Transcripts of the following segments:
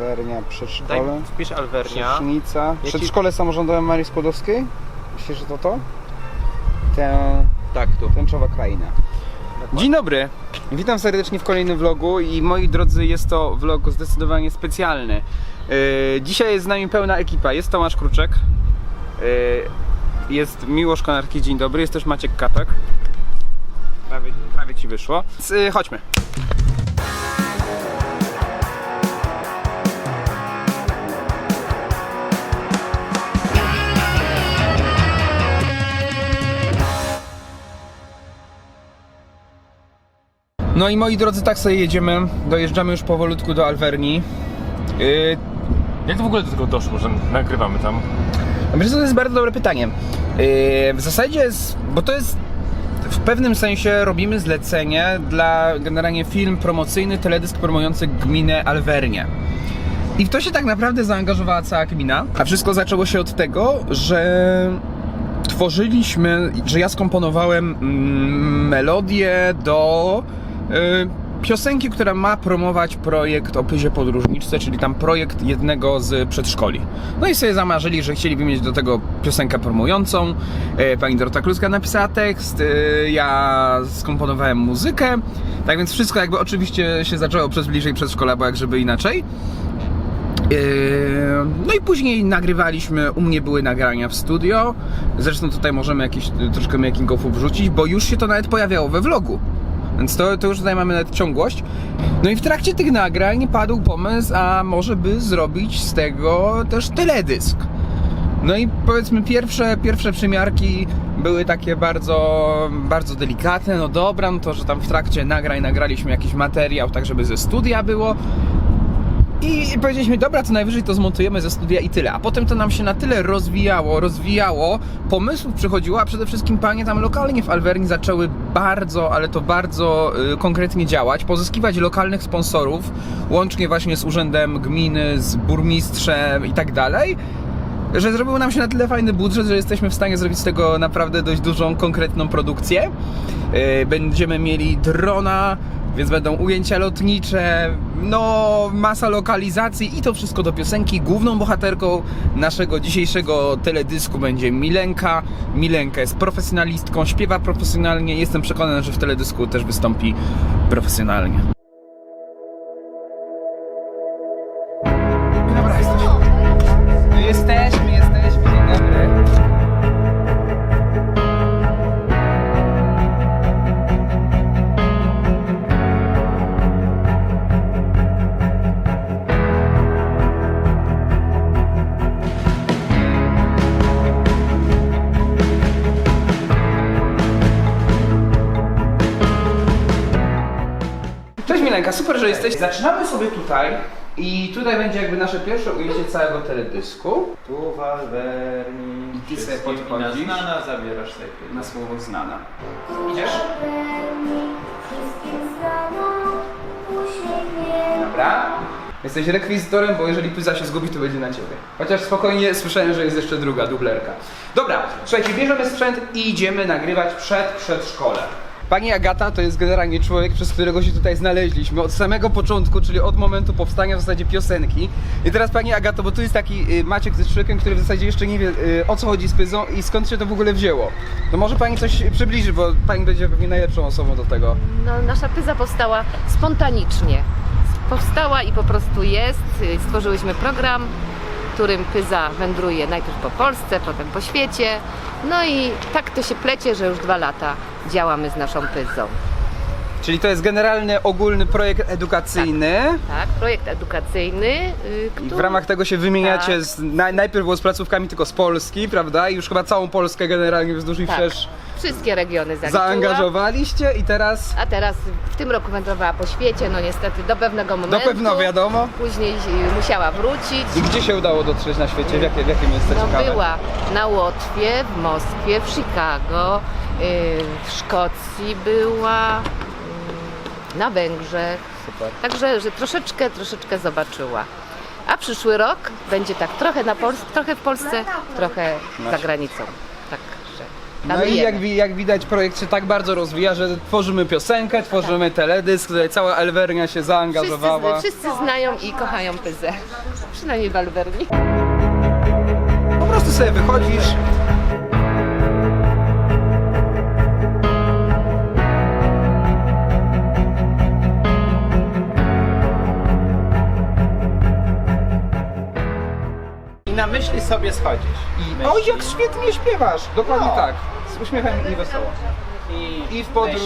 Alwernia, Daj, przedszkole. wpisz Alvernia. Przecznica. Jaki- Przedszkole samorządowe Marii Skłodowskiej? Myślisz, że to to? Tę, Tak, tu. tęczowa kraina. Dzień dobry, witam serdecznie w kolejnym vlogu i moi drodzy jest to vlog zdecydowanie specjalny. Yy, dzisiaj jest z nami pełna ekipa, jest Tomasz Kruczek, yy, jest Miłosz Konarki, dzień dobry, jest też Maciek Katak. Prawie, prawie Ci wyszło. Więc, yy, chodźmy. No i moi drodzy, tak sobie jedziemy, dojeżdżamy już powolutku do Alvernii. Yy, Jak to w ogóle do tego doszło, że nagrywamy tam? Myślę, że to jest bardzo dobre pytanie. Yy, w zasadzie jest, bo to jest w pewnym sensie robimy zlecenie dla generalnie film promocyjny, teledysk promujący gminę Alwernię. I w to się tak naprawdę zaangażowała cała gmina. A wszystko zaczęło się od tego, że tworzyliśmy, że ja skomponowałem mm, melodię do piosenki, która ma promować projekt o Pyzie Podróżniczce, czyli tam projekt jednego z przedszkoli. No i sobie zamarzyli, że chcieliby mieć do tego piosenkę promującą. Y, Pani Dorota Kluska napisała tekst, y, ja skomponowałem muzykę. Tak więc wszystko jakby oczywiście się zaczęło przez bliżej przedszkola, bo jak żeby inaczej. No i później nagrywaliśmy, u mnie były nagrania w studio. Zresztą tutaj możemy jakieś troszkę making ofów wrzucić, bo już się to nawet pojawiało we vlogu. Więc to, to już tutaj mamy nawet ciągłość. No i w trakcie tych nagrań padł pomysł, a może by zrobić z tego też teledysk. No i powiedzmy pierwsze, pierwsze przymiarki były takie bardzo, bardzo delikatne, no dobra, no to, że tam w trakcie nagrań nagraliśmy jakiś materiał, tak żeby ze studia było. I powiedzieliśmy, dobra, to najwyżej to zmontujemy ze studia i tyle. A potem to nam się na tyle rozwijało, rozwijało, pomysłów przychodziło, a przede wszystkim panie tam lokalnie w Alverni zaczęły bardzo, ale to bardzo y, konkretnie działać, pozyskiwać lokalnych sponsorów, łącznie właśnie z urzędem gminy, z burmistrzem i tak dalej że zrobił nam się na tyle fajny budżet, że jesteśmy w stanie zrobić z tego naprawdę dość dużą, konkretną produkcję. Yy, Będziemy mieli drona, więc będą ujęcia lotnicze, no masa lokalizacji i to wszystko do piosenki. Główną bohaterką naszego dzisiejszego teledysku będzie Milenka. Milenka jest profesjonalistką, śpiewa profesjonalnie. Jestem przekonany, że w teledysku też wystąpi profesjonalnie. Super, że jesteś. Zaczynamy sobie tutaj i tutaj będzie jakby nasze pierwsze ujęcie całego teledysku. Tu w Alverni. I ty sobie podchodzisz? Znana, zabierasz sobie. Na słowo znana. Idziesz? Dobra. Jesteś rekwizytorem, bo jeżeli Pyza się zgubi, to będzie na ciebie. Chociaż spokojnie słyszałem, że jest jeszcze druga dublerka. Dobra, słuchajcie, bierzemy sprzęt i idziemy nagrywać przed przedszkole. Pani Agata to jest generalnie człowiek, przez którego się tutaj znaleźliśmy od samego początku, czyli od momentu powstania w zasadzie piosenki. I teraz Pani Agato, bo tu jest taki y, Maciek ze człowiekiem, który w zasadzie jeszcze nie wie y, o co chodzi z Pyzą i skąd się to w ogóle wzięło. To może Pani coś przybliży, bo Pani będzie pewnie najlepszą osobą do tego. No, nasza pyza powstała spontanicznie. Powstała i po prostu jest. Stworzyłyśmy program, którym pyza wędruje najpierw po Polsce, potem po świecie. No i tak to się plecie, że już dwa lata działamy z naszą pyzą. Czyli to jest generalny, ogólny projekt edukacyjny. Tak, projekt edukacyjny, y, I w który... ramach tego się wymieniacie, Tak. z, na, najpierw było z placówkami tylko z Polski, prawda? I już chyba całą Polskę generalnie wzdłuż i Tak. wszerz Wszystkie regiony zaliczyła. zaangażowaliście i teraz A teraz w tym roku wędrowała po świecie, no niestety do pewnego do momentu. pewno wiadomo. Później y, musiała wrócić. I gdzie się udało dotrzeć na świecie? W jakie, w jakie miejsce No ciekawe? była na Łotwie, w Moskwie, w Chicago, yy, w Szkocji była, na Węgrzech. Super. Także, że troszeczkę, troszeczkę zobaczyła. A przyszły rok będzie tak trochę, na Pols- trochę w Polsce, trochę za granicą. Tak, że No i jak, wi- jak widać projekt się tak bardzo rozwija, że tworzymy piosenkę, tworzymy teledysk, tutaj cała Elwernia się zaangażowała. Wszyscy, wszyscy znają i kochają Pyzę. Przynajmniej w Alwerni. Po prostu sobie wychodzisz. Na myśli sobie schodzisz. I o, jak świetnie śpiewasz! Dokładnie No. tak. Z uśmiechem i wesoło. I, w podróż.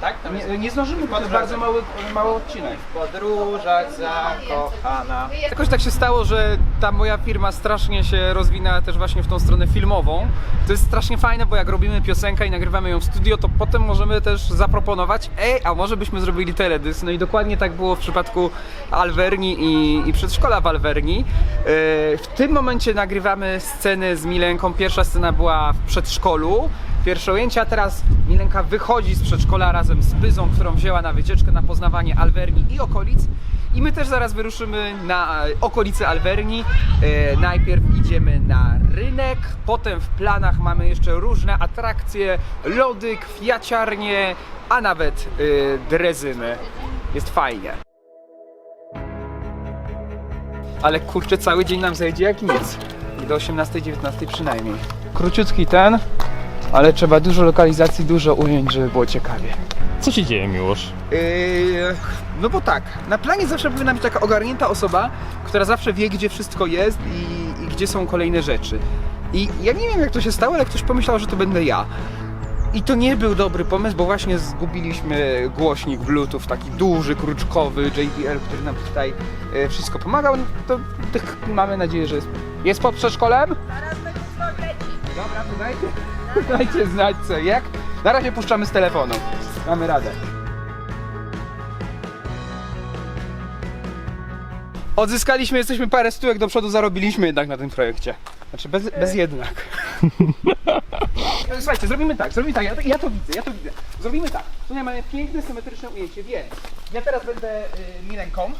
Tak? Jest Nie, nie zdążymy, bo to jest bardzo mały, mały odcinek. w podróżach zakochana. Jakoś tak się stało, że ta moja firma strasznie się rozwinęła też właśnie w tą stronę filmową. To jest strasznie fajne, bo jak robimy piosenkę i nagrywamy ją w studio, to potem możemy też zaproponować, ej, a może byśmy zrobili teledysk. No i dokładnie tak było w przypadku Alverni i, i przedszkola w Alverni. Yy, W tym momencie nagrywamy sceny z Milenką. Pierwsza scena była w przedszkolu. Pierwsze ujęcia, teraz Milenka wychodzi z przedszkola razem z Pyzą, którą wzięła na wycieczkę na poznawanie Alverni i okolic. I my też zaraz wyruszymy na e, okolice Alverni. E, najpierw idziemy na rynek, potem w planach mamy jeszcze różne atrakcje, lody, kwiaciarnie, a nawet e, drezyny. Jest fajnie. Ale kurczę, cały dzień nam zajdzie jak nic. I do 18-19 przynajmniej. Króciutki ten, ale trzeba dużo lokalizacji, dużo ujęć, żeby było ciekawie. Co się dzieje, Miłosz? Yy, no bo tak, na planie zawsze powinna być taka ogarnięta osoba, która zawsze wie, gdzie wszystko jest i, i gdzie są kolejne rzeczy. I ja nie wiem, jak to się stało, ale ktoś pomyślał, że to będę ja. I to nie był dobry pomysł, bo właśnie zgubiliśmy głośnik Bluetooth, taki duży, kruczkowy JBL, który nam tutaj e, wszystko pomagał. No To tych mamy nadzieję, że jest, jest pod przedszkolem. Dobra, to dajcie, dajcie znać co, jak. Na razie puszczamy z telefonu. Mamy radę. Odzyskaliśmy, jesteśmy parę stółek do przodu, zarobiliśmy jednak na tym projekcie. Znaczy bez, bez jednak. Słuchajcie, zrobimy tak, zrobimy tak, ja, to- ja to widzę, ja to widzę. Zrobimy tak, tutaj mamy piękne, symetryczne ujęcie, więc ja teraz będę y, Milenką.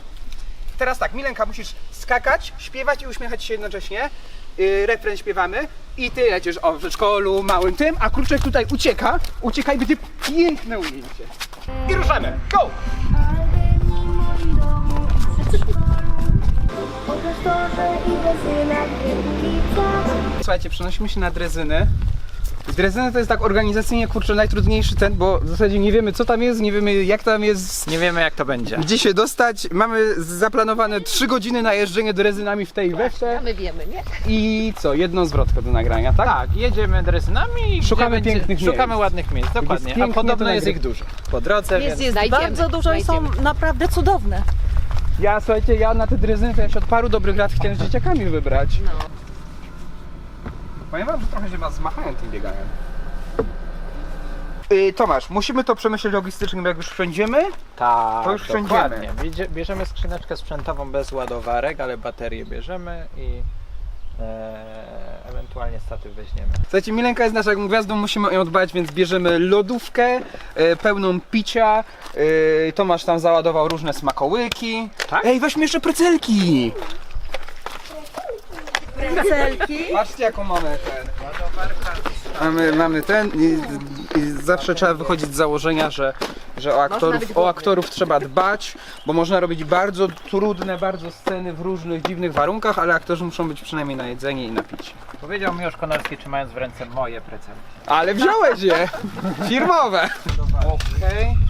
Teraz tak, Milenka, musisz skakać, śpiewać i uśmiechać się jednocześnie. Yy, refren śpiewamy i ty lecisz o w przedszkolu, małym tym, a Kruczek tutaj ucieka, ucieka i będzie piękne ujęcie. I ruszamy, go! Słuchajcie, przenosimy się na drezyny. Drezyny to jest tak organizacyjnie kurczę najtrudniejszy ten, bo w zasadzie nie wiemy co tam jest, nie wiemy jak tam jest, Nie wiemy jak to będzie. gdzie się dostać. Mamy zaplanowane 3 godziny na jeżdżenie drezynami w tej i we w te. A my wiemy, nie? I co, jedną zwrotkę do nagrania, tak? Tak, jedziemy drezynami i Szukamy gdzie pięknych Szukamy miejsc. ładnych miejsc, dokładnie. pięknie, A podobno jest nagry- ich dużo. Po drodze, Jest, więc... jest Znajdziemy, bardzo dużo i są znajdziemy. naprawdę cudowne. Ja słuchajcie, ja na te drezyny to ja się od paru dobrych lat chciałem z dzieciakami wybrać. No. Powiem wam, że trochę się was zmachają tym bieganiem. Yy, Tomasz, musimy to przemyśleć logistycznie, bo jak już wsiądziemy, Tak, To już wsiądziemy. dokładnie. Biedzie- Bierzemy skrzyneczkę sprzętową bez ładowarek, ale baterię bierzemy i e, ewentualnie statyw weźmiemy. Słuchajcie, Milenka jest naszą gwiazdą, musimy o nią dbać, więc bierzemy lodówkę e, pełną picia. E, Tomasz tam załadował różne smakołyki. Tak? Ej, weźmy jeszcze precelki! Celki. Patrzcie jaką mamy ten. Mamy, mamy ten i, i zawsze trzeba wychodzić z założenia, że, że o, aktorów, o aktorów trzeba dbać, bo można robić bardzo trudne, bardzo sceny w różnych dziwnych warunkach, ale aktorzy muszą być przynajmniej na jedzenie i na picie. Powiedział Miłosz Konarski, trzymając w ręce moje precelki. Ale wziąłeś je! Firmowe! Okej.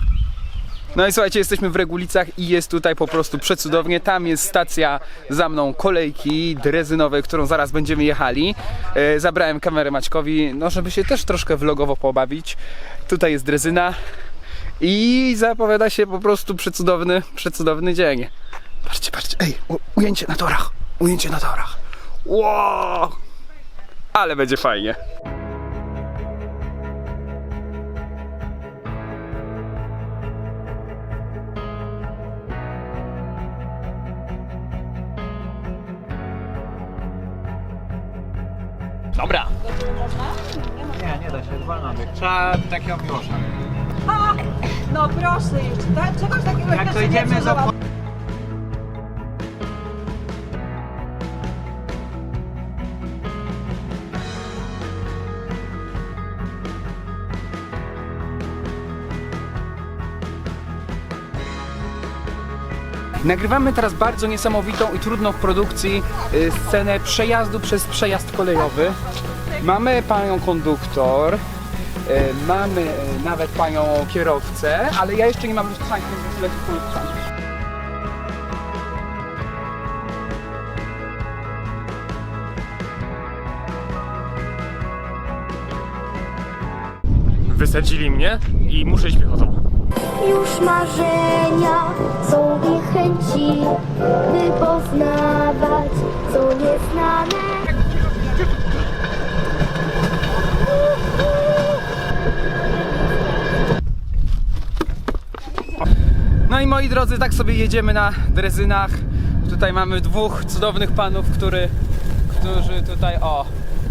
No i słuchajcie, jesteśmy w Regulicach i jest tutaj po prostu przecudownie. Tam jest stacja za mną kolejki drezynowej, którą zaraz będziemy jechali. E, zabrałem kamerę Maćkowi, no żeby się też troszkę vlogowo pobawić. Tutaj jest drezyna i zapowiada się po prostu przecudowny, przecudowny dzień. Patrzcie, patrzcie, ej, ujęcie na torach, ujęcie na torach. Wow! Ale będzie fajnie. Dobra. Nie, nie da się, wolno bieg. Trzeba takiego Miłosza. No proszę jeszcze, tak? Czegoś takiego Jak to idziemy nie za... Nagrywamy teraz bardzo niesamowitą i trudną w produkcji y, scenę przejazdu przez przejazd kolejowy. Mamy panią konduktor, y, mamy nawet panią kierowcę, ale ja jeszcze nie mam lustrzanki, więc lecę po lustrzanki. Wysadzili mnie i muszę iść piechotą. Już marzenia są i chęci, by poznawać co nieznane. No i moi drodzy, tak sobie jedziemy na drezynach. Tutaj mamy dwóch cudownych panów, który, którzy tutaj o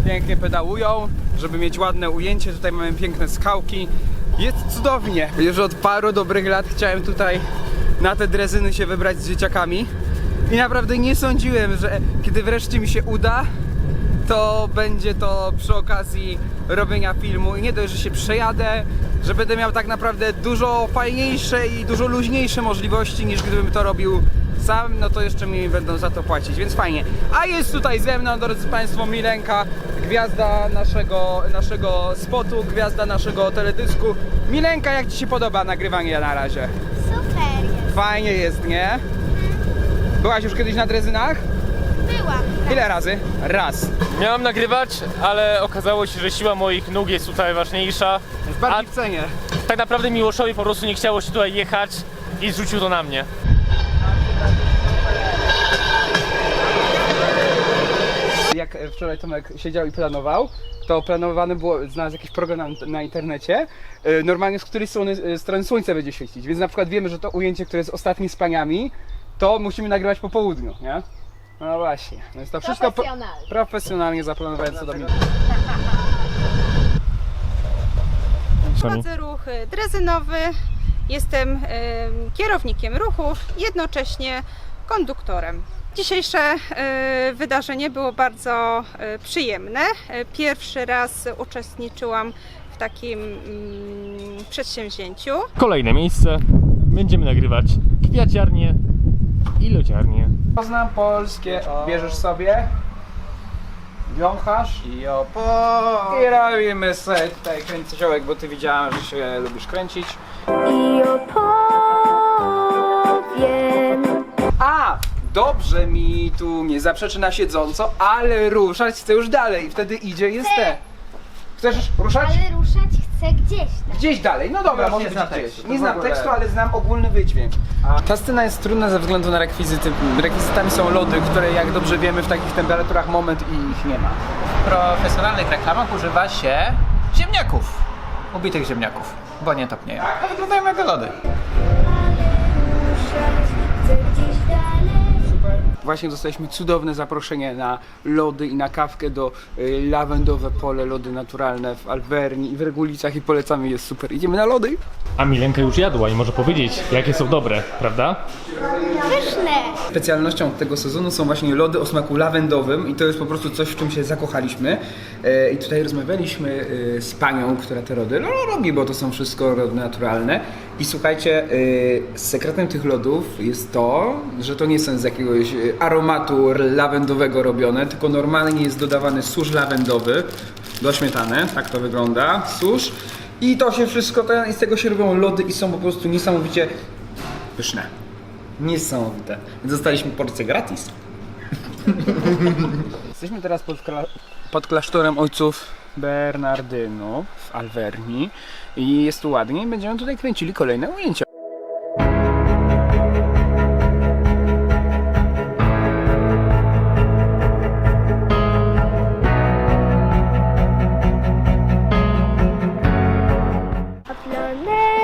pięknie pedałują, żeby mieć ładne ujęcie. Tutaj mamy piękne skałki. Jest cudownie. Już od paru dobrych lat chciałem tutaj na te drezyny się wybrać z dzieciakami. I naprawdę nie sądziłem, że kiedy wreszcie mi się uda, to będzie to przy okazji robienia filmu i nie dość, że się przejadę, że będę miał tak naprawdę dużo fajniejsze i dużo luźniejsze możliwości niż gdybym to robił sam, no to jeszcze mi będą za to płacić, więc fajnie. A jest tutaj ze mną, drodzy Państwo, Milenka, gwiazda naszego, naszego spotu, gwiazda naszego teledysku. Milenka, jak Ci się podoba nagrywanie na razie? Super jest. Fajnie jest, nie? Byłaś już kiedyś na drezynach? Ile razy? Raz. Miałem nagrywać, ale okazało się, że siła moich nóg jest tutaj ważniejsza. Jest bardziej w cenie. Tak naprawdę Miłoszowi po prostu nie chciało się tutaj jechać i zrzucił to na mnie. Jak e, wczoraj Tomek siedział i planował, to planowane było znaleźć jakiś program na, na internecie, e, normalnie z której strony, e, strony słońce będzie świecić. Więc na przykład wiemy, że to ujęcie, które jest ostatnim spaniami, to musimy nagrywać po południu, nie? No właśnie. Więc to wszystko po- Profesjonalnie. profesjonalnie zaplanowane co do mnie. Prowadzę ruch y, drezynowy, jestem y, kierownikiem ruchu, jednocześnie konduktorem. Dzisiejsze y, wydarzenie było bardzo y, przyjemne. Y, Pierwszy raz uczestniczyłam w takim mm, przedsięwzięciu. Kolejne miejsce. Będziemy nagrywać kwiaciarnię i lodziarnię. Poznam polskie, bierzesz sobie, wiąchasz I opo... i robimy sobie tutaj kręciołek, bo ty widziałem, że się lubisz kręcić. I opowiem. A! Dobrze mi tu nie zaprzeczy na siedząco, ale ruszać chcę już dalej i wtedy idzie jest te. Chcesz ruszać? Ale ruszać chcę gdzieś tam. Gdzieś dalej, no dobra, Już może nie być zna gdzieś. tekstu, to Nie w znam ogóle- tekstu, ale znam ogólny wydźwięk. Ta scena jest trudna ze względu na rekwizyty. Rekwizytami są lody, które jak dobrze wiemy w takich temperaturach moment i ich nie ma. W profesjonalnych reklamach używa się ziemniaków. Ubitych ziemniaków, bo nie topnieją. A wyglądają jak lody. Właśnie dostaliśmy cudowne zaproszenie na lody i na kawkę do y, lawendowe pole, lody naturalne w Alverni i w Regulicach i polecamy, jest super. Idziemy na lody. A Milenka już jadła i może powiedzieć, jakie są dobre, prawda? Pyszne. Specjalnością tego sezonu są właśnie lody o smaku lawendowym i to jest po prostu coś, w czym się zakochaliśmy. E, I tutaj rozmawialiśmy e, z panią, która te lody no, robi, bo to są wszystko lody naturalne. I słuchajcie, e, sekretem tych lodów jest to, że to nie są z jakiegoś e, aromatu lawendowego robione, tylko normalnie jest dodawany susz lawendowy do śmietany. Tak to wygląda. Susz. I to się wszystko, ten, i z tego się robią lody i są po prostu niesamowicie pyszne. Niesamowite. Dostaliśmy porcję gratis. Jesteśmy teraz pod, kla- pod klasztorem ojców Bernardynów w Alverni i jest tu ładnie i będziemy tutaj kręcili kolejne ujęcia.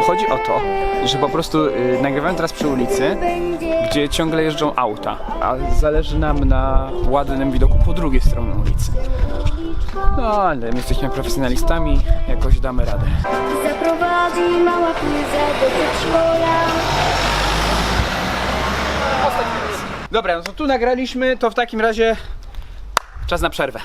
Chodzi o to, że po prostu y, nagrywamy teraz przy ulicy, gdzie ciągle jeżdżą auta, a zależy nam na ładnym widoku po drugiej stronie ulicy. No ale my jesteśmy profesjonalistami, jakoś damy radę. Zaprowadzi mała płyza do przedszkola. Dobra, no to tu nagraliśmy, to w takim razie czas na przerwę.